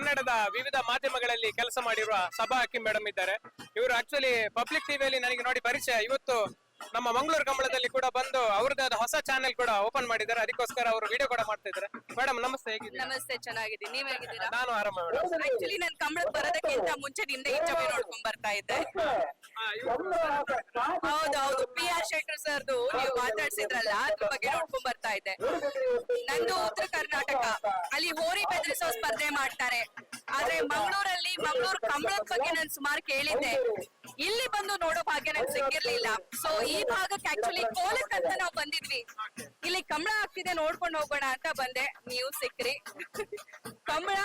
ಕನ್ನಡದ ವಿವಿಧ ಮಾಧ್ಯಮಗಳಲ್ಲಿ ಕೆಲಸ ಮಾಡಿರುವ ಸಭಾ ಹಕ್ಕಿ ಮೇಡಮ್ ಇದ್ದಾರೆ. ಇವರು ಆಕ್ಚುಲಿ ಪಬ್ಲಿಕ್ ಟಿವಿಯಲ್ಲಿ ನನಗೆ ನೋಡಿ ಪರಿಚಯ. ಇವತ್ತು ನಮ್ಮ ಮಂಗಳೂರು ಕಂಬಳದಲ್ಲಿ ಕೂಡ ಬಂದು ಅವ್ರದ್ದು ಆದ ಹೊಸ ಚಾನೆಲ್ ಕೂಡ ಓಪನ್ ಮಾಡಿದ್ದಾರೆ. ಅದಕ್ಕೋಸ್ಕರ ಅವರು ವಿಡಿಯೋ ಕೂಡ ಮಾಡ್ತಾ ಇದ್ದಾರೆ. ಮೇಡಮ್ ನಮಸ್ತೆ ಹೇಗಿದ್ದೀರಾ? ನಮಸ್ತೆ ಚೆನ್ನಾಗಿದ್ದೀನಿ. ನೀವ್ ಹೇಗಿದ್ದೀರಾ? ನಾನು ಆರಾಮ ಮೇಡಮ್ ಆಕ್ಚುಲಿ ನನ್ ಕಂಬಳಕ್ಕೆ ಬರೋದಕ್ಕಿಂತ ಮುಂಚೆ ನಿಮ್ದೆ ಇಂಟರ್ವ್ಯೂ ನೋಡ್ಕೊಂಡ್ ಬರ್ತಾ ಇದ್ದೆ. ಹೌದು ಹೌದು ಪಿ ಆರ್ ಶೆಟ್ಟರ್ ಸರ್ದು ನೀವು ಮಾತಾಡ್ಸಿದ್ರಲ್ಲ ಅದ್ರ ಬಗ್ಗೆ ನೋಡ್ಕೊಂಡ್ ಬರ್ತಾ ಇದ್ದೆ. ನಂದು ಉತ್ತರ ಕರ್ನಾಟಕ ಅಲ್ಲಿ ಹೋರಿ ಬೆದರಿಸೋ ಸ್ಪರ್ಧೆ ಮಾಡ್ತಾರೆ. ಆದ್ರೆ ಮಂಗಳೂರಲ್ಲಿ ಮಂಗಳೂರು ಕಂಬಳದ ಬಗ್ಗೆ ನಾನು ಸುಮಾರು ಕೇಳಿದ್ದೆ. ಇಲ್ಲಿ ಬಂದು ನೋಡೋ ಭಾಗ್ಯ ನನ್ಗೆ ಸಿಕ್ಕಿರ್ಲಿಲ್ಲ. ಸೊ ಈ ಭಾಗಕ್ಕೆ ಆಕ್ಚುಲಿ ಕೋಲಕ್ ಅಂತ ನಾವು ಬಂದಿದ್ವಿ. ಇಲ್ಲಿ ಕಂಬಳ ಆಗ್ತಿದೆ ನೋಡ್ಕೊಂಡು ಹೋಗೋಣ ಅಂತ ಬಂದೆ. ನೀವು ಸಿಕ್ಕ್ರಿ ಕಂಬಳ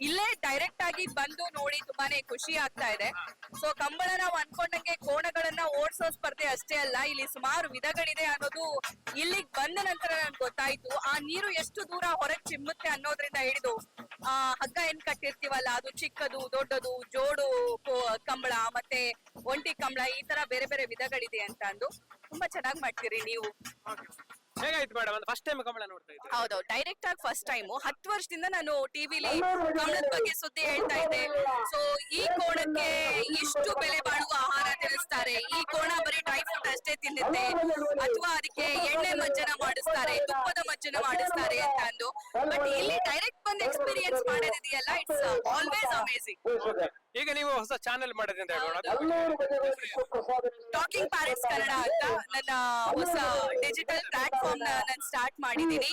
ಇಲ್ಲೇ ಡೈರೆಕ್ಟ್ ಆಗಿ ಬಂದು ನೋಡಿ ತುಂಬಾನೇ ಖುಷಿ ಆಗ್ತಾ ಇದೆ. ಸೊ ಕಂಬಳ ನಾವು ಅನ್ಕೊಂಡಂಗೆ ಕೋಣಗಳನ್ನ ಓಡಿಸೋ ಸ್ಪರ್ಧೆ ಅಷ್ಟೇ ಅಲ್ಲ, ಇಲ್ಲಿ ಸುಮಾರು ವಿಧಗಳಿದೆ ಅನ್ನೋದು ಇಲ್ಲಿಗೆ ಬಂದ ನಂತರ ನನ್ಗೆ ಗೊತ್ತಾಯ್ತು. ಆ ನೀರು ಎಷ್ಟು ದೂರ ಹೊರಗೆ ಚಿಮ್ಮುತ್ತೆ ಅನ್ನೋದ್ರಿಂದ ಹಿಡಿದು, ಆ, ಹಗ್ಗ ಏನ್ ಕಟ್ಟಿರ್ತೀವಲ್ಲ, ಅದು ಚಿಕ್ಕದು, ದೊಡ್ಡದು, ಜೋಡು ಕಂಬಳ, ಮತ್ತೆ ಒಂಟಿ ಕಂಬಳ, ಈ ತರ ಬೇರೆ ಬೇರೆ ವಿಧಗಳಿದೆ ಅಂತ ಅಂದು. ತುಂಬಾ ಚೆನ್ನಾಗಿ ಮಾಡ್ತೀರಿ ನೀವು. ಹೇಗಾಯ್ತು ಮೇಡಮ್ ಫಸ್ಟ್ ಟೈಮ್ ಕಂಬಳ ನೋಡ್ತಾ ಇದ್ದೆ ಹೌದು ಡೈರೆಕ್ಟ್ ಆಗಿ ಫಸ್ಟ್ ಟೈಮ್ ಹತ್ತು ವರ್ಷದಿಂದ ನಾನು ಟಿವಿಲಿ ಕಮಲದ ಬಗ್ಗೆ ಸುದ್ದಿ ಹೇಳ್ತಾ ಇದ್ದೆ. ಸೊ ಈ ಕೋಣಕ್ಕೆ ಇಷ್ಟು ಬೆಲೆ ಬಾಳುವ ಆಹಾರ ತಿಳಿಸ್ತಾರೆ ಈ ಕೋಣ ಬರೀ ಡ್ರೈ ಫ್ರೂಟ್ ಅಷ್ಟೇ ತಿನ್ನುತ್ತೆ. ಅಥವಾ ಅದಕ್ಕೆ ಎಣ್ಣೆ ಮಜ್ಜನ ಮಾಡಿಸ್ತಾರೆ ತುಪ್ಪದ ಮಜ್ಜನ ಮಾಡಿಸ್ತಾರೆ ಅಂತ ಅಂದು. ಬಟ್ ಇಲ್ಲಿ ಡೈರೆಕ್ಟ್ ಬಂದು ಎಕ್ಸ್ಪೀರಿಯನ್ಸ್ ಮಾಡಿದಿದೆಯಲ್ಲ ಇಟ್ಸ್ ಆಲ್ವೇಸ್ ಅಮೇಸಿಂಗ್ ಈಗ ನೀವು ಹೊಸ ಚಾನೆಲ್ ಮಾಡಿದ್ರಿಂದ ಹೇಳೋಣ ಟಾಕಿಂಗ್ ಪ್ಯಾರಿಸ್ ಕನ್ನಡ ಅಂತ ನನ್ನ ಹೊಸ ಡಿಜಿಟಲ್ ಪ್ಲಾಟ್ಫಾರ್ಮ್ ನಾನು ಸ್ಟಾರ್ಟ್ ಮಾಡಿದೀನಿ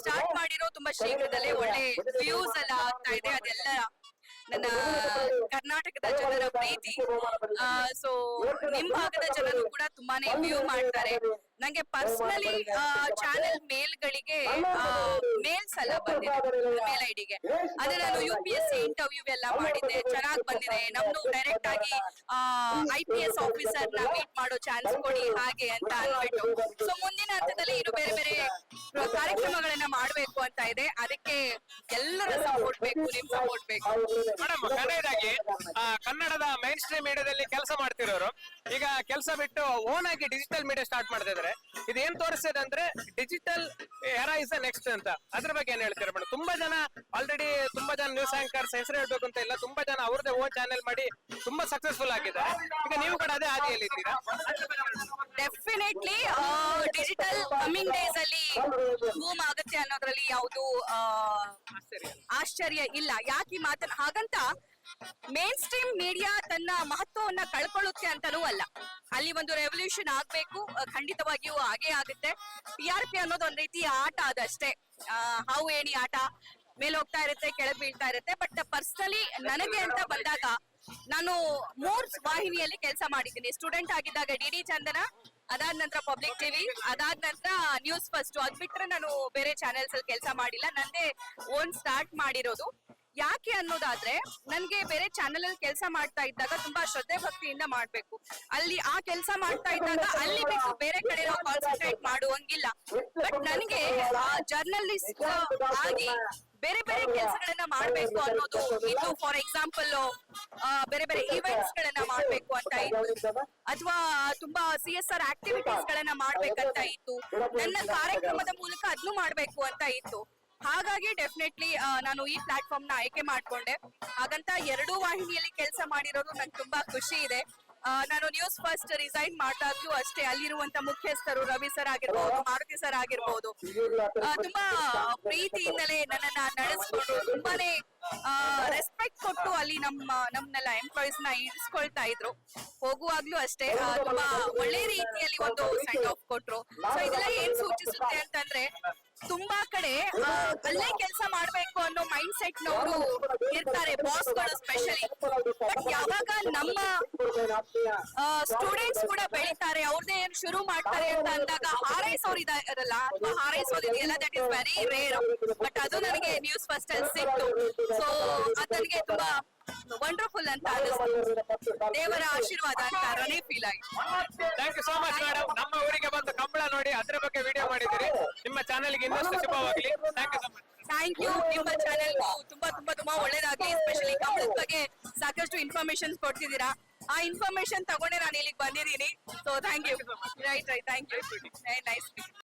ಸ್ಟಾರ್ಟ್ ಮಾಡಿರೋ ತುಂಬಾ ಶೀಘ್ರದಲ್ಲೇ ಒಳ್ಳೆ ವ್ಯೂಸ್ ಎಲ್ಲ ಆಗ್ತಾ ಇದೆ ಅದೆಲ್ಲ ನನ್ನ ಕರ್ನಾಟಕದ ಜನರ ಪ್ರೀತಿ ಸೊ ನಿಮ್ ಭಾಗದ ಜನರು ಕೂಡ ತುಂಬಾನೇ ವ್ಯೂ ಮಾಡ್ತಾರೆ ನಂಗೆ ಪರ್ಸನಲಿ ಚಾನೆಲ್ ಮೇಲ್ಗಳಿಗೆ ಮೇಲ್ಸ್ ಎಲ್ಲ ಬಂದಿದೆ ಮೇಲ್ ಐಡಿಗೆ. ಅದೇ ನಾನು U P S C interview ಎಲ್ಲ ಮಾಡಿದ್ದೆ ಚೆನ್ನಾಗ್ ಬಂದಿದೆ. ನಮ್ದು ಡೈರೆಕ್ಟ್ ಆಗಿ ಐ ಪಿ ಎಸ್ ಆಫೀಸರ್ನ ಮೀಟ್ ಮಾಡೋ ಚಾನ್ಸ್ ಕೊಡಿ ಹಾಗೆ ಅಂತ ಅನ್ಬಿಟ್ಟು ಸೊ ಮುಂದಿನ ಹಂತದಲ್ಲಿ ಇನ್ನು ಬೇರೆ ಬೇರೆ ಕಾರ್ಯಕ್ರಮಗಳನ್ನ ಮಾಡ್ಬೇಕು. ಅಂತ ಇದೆ. ಅದಕ್ಕೆ ಎಲ್ಲರ ಸಪೋರ್ಟ್ ಬೇಕು ನಿಮ್ ಸಪೋರ್ಟ್ ಬೇಕು. ಮೇಡಮ್ ಆ, ಕನ್ನಡದ ಮೈನ್ ಸ್ಟ್ರೀಮ್ ಮೀಡಿಯಾದಲ್ಲಿ ಕೆಲಸ ಮಾಡ್ತಿರೋರು ಈಗ ಕೆಲಸ ಬಿಟ್ಟು ಓನ್ ಆಗಿ ಡಿಜಿಟಲ್ ಮೀಡಿಯಾ ಸ್ಟಾರ್ಟ್ ಮಾಡ್ತಿದ್ದಾರೆ ಇದು ಏನ್ ತೋರಿಸ್ತದೆ ಅಂದ್ರೆ ಡಿಜಿಟಲ್ ಎರಾ ಇಸ್ ನೆಕ್ಸ್ಟ್ ಅಂತ. ಅದ್ರ ಬಗ್ಗೆ ಏನ್ ಹೇಳ್ತೀರಾ ಮೇಡಮ್? ತುಂಬಾ ಜನ ಆಲ್ರೆಡಿ ತುಂಬಾ ಜನ ನ್ಯೂಸ್ ಆಂಕರ್ಸ್ ಹೆಸರು ಹೇಳ್ಬೇಕು ಅಂತ ಇಲ್ಲ ತುಂಬಾ ಜನ ಅವ್ರದೇ ಓನ್ ಚಾನೆಲ್ ಮಾಡಿ ತುಂಬಾ ಸಕ್ಸಸ್ಫುಲ್ ಆಗಿದ್ದಾರೆ ಈಗ ನೀವು ಕೂಡ ಅದೇ ಹಾದಿಯಲ್ಲಿ ಇದ್ದೀರಾ ಡೆಫಿನೆಟ್ಲಿ ಡಿಜಿಟಲ್ ಕಮಿಂಗ್ ಡೇಸ್ ಅಲ್ಲಿ ಬೂಮ್ ಆಗುತ್ತೆ ಅನ್ನೋದ್ರಲ್ಲಿ ಯಾವುದು ಆಶ್ಚರ್ಯ ಇಲ್ಲ. ಯಾಕೆ ಈ ಮಾತನ್ನ, ಹಾಗಂತ ಮೇನ್ ಸ್ಟ್ರೀಮ್ ಮೀಡಿಯಾ ತನ್ನ ಮಹತ್ವವನ್ನ ಕಳ್ಕೊಳ್ಳುತ್ತೆ ಅಂತಲೂ ಅಲ್ಲ. ಅಲ್ಲಿ ಒಂದು ರೆವಲ್ಯೂಷನ್ ಆಗ್ಬೇಕು ಖಂಡಿತವಾಗಿಯೂ ಹಾಗೆ ಆಗುತ್ತೆ. ಪಿ ಆರ್ ಪಿ ಅನ್ನೋದು ಒಂದ್ ರೀತಿ ಆಟ ಅದಷ್ಟೇ. ಹಾವು ಏಣಿ ಆಟ, ಮೇಲೆ ಹೋಗ್ತಾ ಇರುತ್ತೆ, ಕೆಳಗ್ ಬೀಳ್ತಾ ಇರುತ್ತೆ ಬಟ್ ಪರ್ಸನಲಿ ನನಗೆ ಅಂತ ಬಂದಾಗ ನಾನು ಮೂರ್ ವಾಹಿನಿಯಲ್ಲಿ ಕೆಲಸ ಮಾಡಿದ್ದೀನಿ. ಸ್ಟೂಡೆಂಟ್ ಆಗಿದ್ದಾಗ ಡಿ ಡಿ ಚಂದನ, ಅದಾದ ನಂತರ ಪಬ್ಲಿಕ್ ಟಿವಿ ಅದಾದ ನಂತರ ನ್ಯೂಸ್ ಫಸ್ಟ್ ಅದ್ ಬಿಟ್ರೆ ನಾನು ಬೇರೆ ಚಾನೆಲ್ಸ್ ಅಲ್ಲಿ ಕೆಲಸ ಮಾಡಿಲ್ಲ. ನಂದೇ ಓನ್ ಸ್ಟಾರ್ಟ್ ಮಾಡಿರೋದು. ಯಾಕೆ ಅನ್ನೋದಾದ್ರೆ ನನ್ಗೆ ಬೇರೆ ಚಾನೆಲ್ ಅಲ್ಲಿ ಕೆಲಸ ಮಾಡ್ತಾ ಇದ್ದಾಗ ತುಂಬಾ ಶ್ರದ್ಧೆ ಭಕ್ತಿಯಿಂದ ಮಾಡ್ಬೇಕು. ಅಲ್ಲಿ ಆ ಕೆಲಸ ಮಾಡ್ತಾ ಇದ್ದಾಗ ಅಲ್ಲಿ ಬೇಕು, ಬೇರೆ ಕಡೆ ನಾವು ಕಾನ್ಸಂಟ್ರೇಟ್ ಮಾಡುವಂಗಿಲ್ಲ. ಬಟ್ ನನಗೆ ಜರ್ನಲಿಸ್ಟ್ ಆಗಿ ಬೇರೆ ಬೇರೆ ಕೆಲಸಗಳನ್ನ ಮಾಡ್ಬೇಕು ಅನ್ನೋದು ಇದು ಫಾರ್ ಎಕ್ಸಾಂಪಲ್ ಬೇರೆ ಬೇರೆ ಈವೆಂಟ್ಸ್ ಗಳನ್ನ ಮಾಡ್ಬೇಕು ಅಂತ ಇತ್ತು. ಅಥವಾ ತುಂಬಾ ಸಿ ಎಸ್ ಆರ್ ಆಕ್ಟಿವಿಟೀಸ್ ಗಳನ್ನ ಮಾಡ್ಬೇಕಂತ ಇತ್ತು. ನನ್ನ ಕಾರ್ಯಕ್ರಮದ ಮೂಲಕ ಅದ್ನು ಮಾಡ್ಬೇಕು ಅಂತ ಇತ್ತು. ಹಾಗಾಗಿ ಡೆಫಿನೆಟ್ಲಿ ನಾನು ಈ ಪ್ಲಾಟ್ಫಾರ್ಮ್ನ ಆಯ್ಕೆ ಮಾಡ್ಕೊಂಡೆ. ಹಾಗಂತ ಎರಡೂ ವಾಹಿನಿಯಲ್ಲಿ ಕೆಲಸ ಮಾಡಿರೋದು ನಂಗೆ ತುಂಬಾ ಖುಷಿ ಇದೆ. ನಾನು ನ್ಯೂಸ್ ಫಸ್ಟ್ ರಿಸೈನ್ ಮಾಡ್ದಾಗ್ಲೂ ಅಷ್ಟೇ ಅಲ್ಲಿರುವಂತ ಮುಖ್ಯಸ್ಥರು ರವಿ ಸರ್ ಆಗಿರ್ಬೋದು, ಮಾರುತಿ ಸರ್ ಆಗಿರ್ಬೋದು ತುಂಬಾ ಪ್ರೀತಿಯಿಂದಲೇ ನನ್ನನ್ನ ನಡೆಸ್ಕೊಂಡು ತುಂಬಾನೇ ರೆಸ್ಪೆಕ್ಟ್ ಕೊಟ್ಟು ಅಲ್ಲಿ ನಮ್ಮ ನಮ್ಮನ್ನೆಲ್ಲ ಎಂಪ್ಲಾಯೀಸ್ನ ಇರಿಸ್ಕೊಳ್ತಾ ಇದ್ರು. ಹೋಗುವಾಗ್ಲೂ ಅಷ್ಟೇ ತುಂಬಾ ಒಳ್ಳೆ ರೀತಿಯಲ್ಲಿ ಒಂದು ಸೆಂಡ್ ಆಫ್ ಕೊಟ್ರು. ಸೊ ಇದೆಲ್ಲ ಏನ್ ಸೂಚಿಸುತ್ತೆ ಅಂತಂದ್ರೆ ತುಂಬಾ ಕಡೆ ಅಲ್ಲೇ ಕೆಲಸ ಮಾಡ್ಬೇಕು ಅನ್ನೋ ಮೈಂಡ್ ಸೆಟ್ ನವರು ಇರ್ತಾರೆ ಬಾಸ್ಗಳು ಸ್ಪೆಷಲಿ ಬಟ್ ಯಾವಾಗ ನಮ್ಮ ಸ್ಟೂಡೆಂಟ್ಸ್ ಕೂಡ ಬೆಳಿತಾರೆ ಅವ್ರದೇ ಏನ್ ಶುರು ಮಾಡ್ತಾರೆ ಅಂತ ಅಂದಾಗ ಹಾರೈಸೋರ್ ಇದಾರಲ್ಲ ಅಥವಾ ಹಾರೈಸೋದಿದೆಯಲ್ಲ that is very rare but ಅದು ನನಗೆ ನ್ಯೂಸ್ ಫಸ್ಟ್ ಅಲ್ಲಿ ಸಿಕ್ತು. ಸೊ ಅದು ನನಗೆ ತುಂಬಾ ವಂಡರ್ಫುಲ್ ಅಂತ ಅನಿಸ್ತು. ದೇವರ ಆಶೀರ್ವಾದ ಅಂತ ರನೇ ಫೀಲ್ ಆಯ್ತು. Thank you so much madam ನಮ್ಮ ಊರಿಗೆ ಬಂದು ಕಂಬಳ ನೋಡಿ ಅದ್ರ ಬಗ್ಗೆ ವಿಡಿಯೋ ಮಾಡಿದಿರಿ ನಿಮ್ಮ ಚಾನೆಲ್ಗೆ ಇನ್ನಷ್ಟು ಶುಭವಾಗಲಿ. Thank you so much thank you ನಿಮ್ಮ ಚಾನೆಲ್ ತುಂಬಾ ತುಂಬಾ ತುಂಬಾ ಒಳ್ಳೇದಾಗ್ಲಿ. ಎಸ್ಪೆಷಲಿ ಕಂಬಳದ ಬಗ್ಗೆ ಸಾಕಷ್ಟು ಇನ್ಫಾರ್ಮೇಶನ್ ಕೊಡ್ತಿದ್ದೀರಾ. ಆ ಇನ್ಫಾರ್ಮೇಶನ್ ತಗೊಂಡೆ ನಾನು ಇಲ್ಲಿಗೆ ಬಂದಿದ್ದೀನಿ. So thank you right right thank you nice